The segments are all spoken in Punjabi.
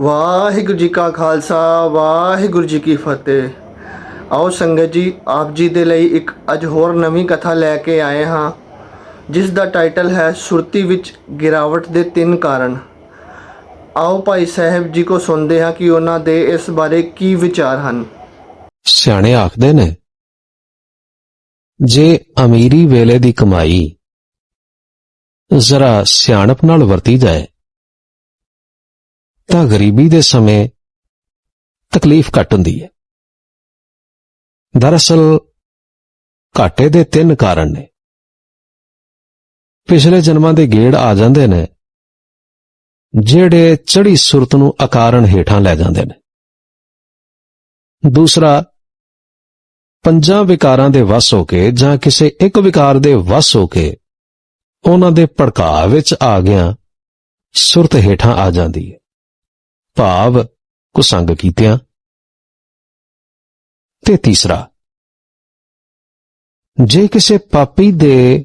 ਵਾਹਿਗੁਰੂ ਜੀ ਕਾ ਖਾਲਸਾ, ਵਾਹਿਗੁਰੂ ਜੀ ਕੀ ਫਤਿਹ। ਆਓ ਸੰਗਤ ਜੀ, ਆਪ ਜੀ ਦੇ ਲਈ ਇੱਕ ਅੱਜ ਹੋਰ ਨਵੀਂ ਕਥਾ ਲੈ ਕੇ ਆਏ ਹਾਂ, ਜਿਸ ਦਾ ਟਾਈਟਲ ਹੈ ਸੁਰਤੀ ਵਿੱਚ ਗਿਰਾਵਟ ਦੇ ਤਿੰਨ ਕਾਰਨ। ਆਓ ਭਾਈ ਸਾਹਿਬ ਜੀ ਕੋ ਸੁਣਦੇ ਹਾਂ ਕਿ ਉਹਨਾਂ ਦੇ ਇਸ ਬਾਰੇ ਕੀ ਵਿਚਾਰ ਹਨ। ਸਿਆਣੇ ਆਖਦੇ ਨੇ, ਜੇ ਅਮੀਰੀ ਵੇਲੇ ਦੀ ਕਮਾਈ ਜ਼ਰਾ ਸਿਆਣਪ ਨਾਲ ਵਰਤੀ ਜਾਏ ਤਾਂ ਗਰੀਬੀ ਦੇ ਸਮੇਂ ਤਕਲੀਫ ਘੱਟ ਹੁੰਦੀ ਹੈ। ਦਰਅਸਲ ਘਾਟੇ ਦੇ ਤਿੰਨ ਕਾਰਨ ਨੇ। ਪਿਛਲੇ ਜਨਮਾਂ ਦੇ ਗੇੜ ਆ ਜਾਂਦੇ ਨੇ, ਜਿਹੜੇ ਚੜੀ ਸੁਰਤ ਨੂੰ ਅਕਾਰਨ ਹੇਠਾਂ ਲੈ ਜਾਂਦੇ ਨੇ। ਦੂਸਰਾ, ਪੰਜਾਂ ਵਿਕਾਰਾਂ ਦੇ ਵਸ ਹੋ ਕੇ ਜਾਂ ਕਿਸੇ ਇੱਕ ਵਿਕਾਰ ਦੇ ਵਸ ਹੋ ਕੇ ਉਹਨਾਂ ਦੇ ਭੜਕਾਅ ਵਿੱਚ ਆ ਗਿਆ ਸੁਰਤ ਹੇਠਾਂ ਆ ਜਾਂਦੀ ਹੈ। ਭਾਵ ਕੁਸੰਗ ਕੀਤਿਆਂ। ਤੇ ਤੀਸਰਾ, ਜੇ ਕਿਸੇ ਪਾਪੀ ਦੇ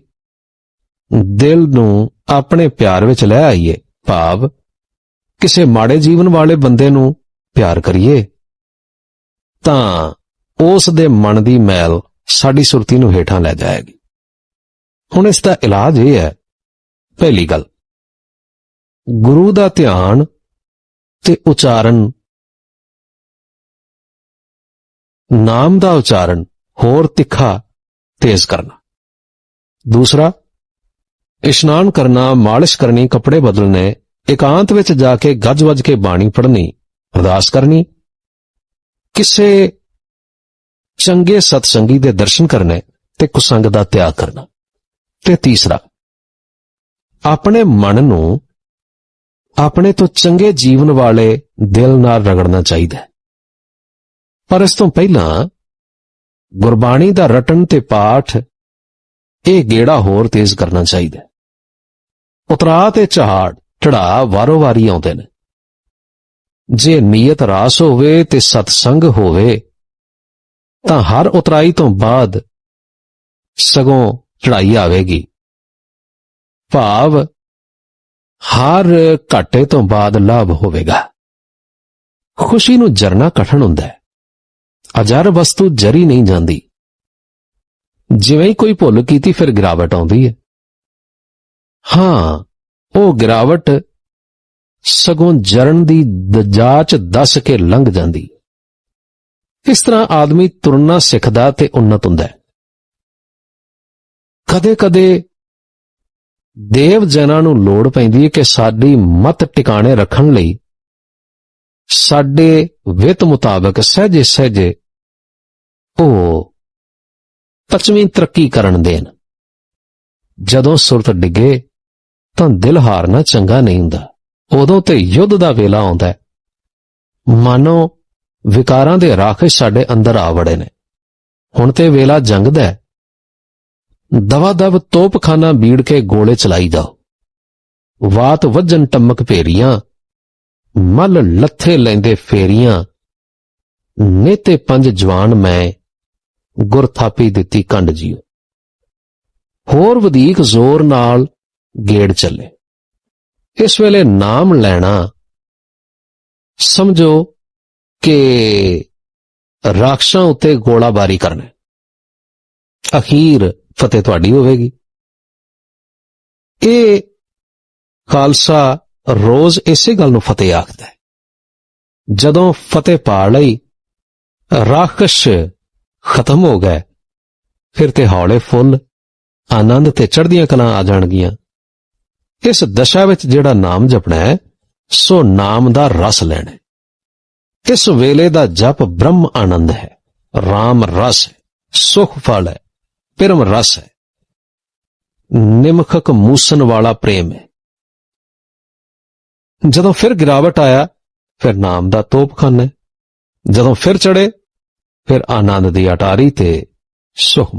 ਦਿਲ ਨੂੰ ਆਪਣੇ ਪਿਆਰ ਵਿੱਚ ਲੈ ਆਈਏ, ਭਾਵ ਕਿਸੇ ਮਾੜੇ ਜੀਵਨ ਵਾਲੇ ਬੰਦੇ ਨੂੰ ਪਿਆਰ ਕਰੀਏ, ਤਾਂ ਉਸ ਦੇ ਮਨ ਦੀ ਮੈਲ ਸਾਡੀ ਸੁਰਤੀ ਨੂੰ ਹੇਠਾਂ ਲੈ ਜਾਏਗੀ। ਹੁਣ ਇਸ ਦਾ ਇਲਾਜ ਇਹ ਹੈ, ਪਹਿਲੀ ਗੱਲ, ਗੁਰੂ ਦਾ ਧਿਆਨ ਤੇ ਉਚਾਰਨ। ਨਾਮ ਦਾ ਉਚਾਰਨ ਹੋਰ ਤਿੱਖਾ, ਤੇਜ਼ ਕਰਨਾ। ਦੂਸਰਾ, ਇਸ਼ਨਾਨ ਕਰਨਾ, ਮਾਲਿਸ਼ ਕਰਨੀ, ਕੱਪੜੇ ਬਦਲਨੇ ਇਕਾਂਤ ਵਿੱਚ ਜਾ ਕੇ ਗੱਜ-ਵੱਜ ਕੇ ਬਾਣੀ ਪੜ੍ਹਨੀ, ਅਰਦਾਸ ਕਰਨੀ, ਕਿਸੇ ਚੰਗੇ ਸਤਸੰਗੀ ਦੇ ਦਰਸ਼ਨ ਕਰਨੇ ਤੇ ਕੁਸੰਗ ਦਾ ਤਿਆਗ ਕਰਨਾ। ਤੇ ਤੀਸਰਾ, ਆਪਣੇ ਮਨ ਨੂੰ ਆਪਣੇ ਤੋਂ ਚੰਗੇ ਜੀਵਨ ਵਾਲੇ ਦਿਲ ਨਾਲ ਰਗੜਨਾ ਚਾਹੀਦਾ ਹੈ। ਪਰ ਇਸ ਤੋਂ ਪਹਿਲਾਂ ਗੁਰਬਾਣੀ ਦਾ ਰਟਨ ਤੇ ਪਾਠ ਇਹ ਗੇੜਾ ਹੋਰ ਤੇਜ਼ ਕਰਨਾ ਚਾਹੀਦਾ ਹੈ। ਉਤਰਾ ਤੇ ਚਹਾੜ ਚੜਾ ਵਾਰੋ ਵਾਰੀ ਆਉਂਦੇ ਨੇ। ਜੇ ਨੀਅਤ ਰਾਸ ਹੋਵੇ ਤੇ ਸਤਸੰਗ ਹੋਵੇ, ਤਾਂ ਹਰ ਉਤਰਾਈ ਤੋਂ ਬਾਅਦ ਸਗੋਂ ਚੜਾਈ ਆਵੇਗੀ। ਭਾਵ ਹਾਰ ਘਾਟੇ ਤੋਂ ਬਾਅਦ ਲਾਭ ਹੋਵੇਗਾ। ਖੁਸ਼ੀ ਨੂੰ ਜਰਨਾ ਕਠਨ ਹੁੰਦਾ ਹੈ। ਅਜਰ ਵਸਤੂ ਜਰੀ ਨਹੀਂ ਜਾਂਦੀ। ਜਿਵੇਂ ਹੀ ਕੋਈ ਭੁੱਲ ਕੀਤੀ ਫਿਰ ਗਿਰਾਵਟ ਆਉਂਦੀ ਹੈ। ਹਾਂ, ਉਹ ਗਿਰਾਵਟ ਸਗੋਂ ਜਰਨ ਦੀ ਦਜਾਚ ਦੱਸ ਕੇ ਲੰਘ ਜਾਂਦੀ। ਇਸ ਤਰ੍ਹਾਂ ਆਦਮੀ ਤੁਰਨਾ ਸਿੱਖਦਾ ਤੇ ਉન્નਤ ਹੁੰਦਾ ਹੈ। ਕਦੇ-ਕਦੇ ਦੇਵ ਜਨਾਂ ਨੂੰ ਲੋੜ ਪੈਂਦੀ ਹੈ ਕਿ ਸਾਡੀ ਮਤ ਟਿਕਾਣੇ ਰੱਖਣ ਲਈ ਸਾਡੇ ਵਿਤ ਮੁਤਾਬਕ ਸਹਜੇ ਸਹਜੇ ਉਹ ਪਛਵੀਂ ਤਰੱਕੀ ਕਰਨ ਦੇਣ। ਜਦੋਂ ਸੁਰਤ ਡਿੱਗੇ ਤਾਂ ਦਿਲ ਹਾਰਨਾ ਚੰਗਾ ਨਹੀਂ ਹੁੰਦਾ। ਉਦੋਂ ਤੇ ਯੁੱਧ ਦਾ ਵੇਲਾ ਆਉਂਦਾ ਹੈ। ਮਾਨੋ ਵਿਕਾਰਾਂ ਦੇ ਰਾਖਸ਼ ਸਾਡੇ ਅੰਦਰ ਆ ਵੜੇ ਨੇ। ਹੁਣ ਤੇ ਵੇਲਾ ਜੰਗ ਦਾ ਹੈ। ਦਵਾ ਦਵ ਤੋਪਖਾਨਾ ਬੀੜ ਕੇ ਗੋਲੇ ਚਲਾਈ ਜਾਓ। ਵਾਤ ਵੱਜਣ ਟਮਕ ਭੇਰੀਆਂ, ਮਲ ਲੱਥੇ ਲੈਂਦੇ ਫੇਰੀਆਂ, ਨੇਤੇ ਪੰਜ ਜਵਾਨ ਮੈਂ ਗੁਰ ਥਾਪੀ ਦਿੱਤੀ ਕੰਡ ਜੀਓ। ਹੋਰ ਵਧੇਕ ਜ਼ੋਰ ਨਾਲ ਗੇੜ ਚੱਲੇ। ਇਸ ਵੇਲੇ ਨਾਮ ਲੈਣਾ, ਸਮਝੋ ਕਿ ਰਾਖਸ਼ਾਂ ਉੱਤੇ ਗੋਲਾਬਾਰੀ ਕਰਨਾ। ਅਖੀਰ ਫਤਿਹ ਤੁਹਾਡੀ ਹੋਵੇਗੀ। ਇਹ ਖਾਲਸਾ ਰੋਜ਼ ਇਸੇ ਗੱਲ ਨੂੰ ਫਤਿਹ ਆਖਦਾ ਹੈ। ਜਦੋਂ ਫਤਿਹ ਪਾ ਲਈ, ਰਾਖਸ਼ ਖਤਮ ਹੋ ਗਏ, ਫਿਰ ਤੇ ਹੌਲੇ ਫੁੱਲ, ਆਨੰਦ ਤੇ ਚੜ੍ਹਦੀਆਂ ਕਲਾਂ ਆ ਜਾਣਗੀਆਂ। ਇਸ ਦਸ਼ਾ ਵਿੱਚ ਜਿਹੜਾ ਨਾਮ ਜਪਣਾ ਹੈ, ਸੋ ਨਾਮ ਦਾ ਰਸ ਲੈਣਾ ਇਸ ਵੇਲੇ ਦਾ ਜਪ ਬ੍ਰਹਮ ਆਨੰਦ ਹੈ RAM ਰਸ ਹੈ, ਸੁਖ ਫਲ ਹੈ। ਪਰਮ ਰਸ ਹੈ। ਨਿਮਖਕ ਮੂਸਨ ਵਾਲਾ ਪ੍ਰੇਮ ਹੈ। ਜਦੋਂ ਫਿਰ ਗਿਰਾਵਟ ਆਇਆ, ਫਿਰ ਨਾਮ ਦਾ ਤੋਪਖਾਨਾ ਹੈ। ਜਦੋਂ ਫਿਰ ਚੜੇ ਫਿਰ ਆਨੰਦ ਦੀ ਅਟਾਰੀ ਤੇ ਸੁਖ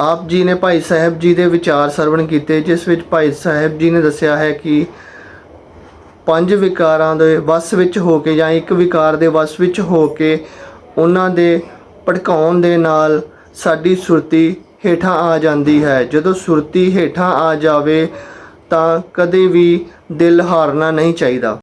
ਆਪ ਜੀ ਨੇ ਭਾਈ ਸਾਹਿਬ ਜੀ ਦੇ ਵਿਚਾਰ ਸਰਵਣ ਕੀਤੇ, ਜਿਸ ਵਿੱਚ ਭਾਈ ਸਾਹਿਬ ਜੀ ਨੇ ਦੱਸਿਆ ਹੈ ਕਿ ਪੰਜ ਵਿਕਾਰਾਂ ਦੇ ਵਸ ਵਿੱਚ ਹੋ ਕੇ ਜਾਂ ਇੱਕ ਵਿਕਾਰ ਦੇ ਵਸ ਵਿੱਚ ਹੋ ਕੇ ਉਹਨਾਂ ਦੇ ਭੜਕਾਉਣ ਦੇ ਨਾਲ ਸਾਡੀ ਸੁਰਤੀ ਹੇਠਾਂ ਆ ਜਾਂਦੀ ਹੈ। ਜਦੋਂ ਸੁਰਤੀ ਹੇਠਾਂ ਆ ਜਾਵੇ ਤਾਂ ਕਦੇ ਵੀ ਦਿਲ ਹਾਰਨਾ ਨਹੀਂ ਚਾਹੀਦਾ।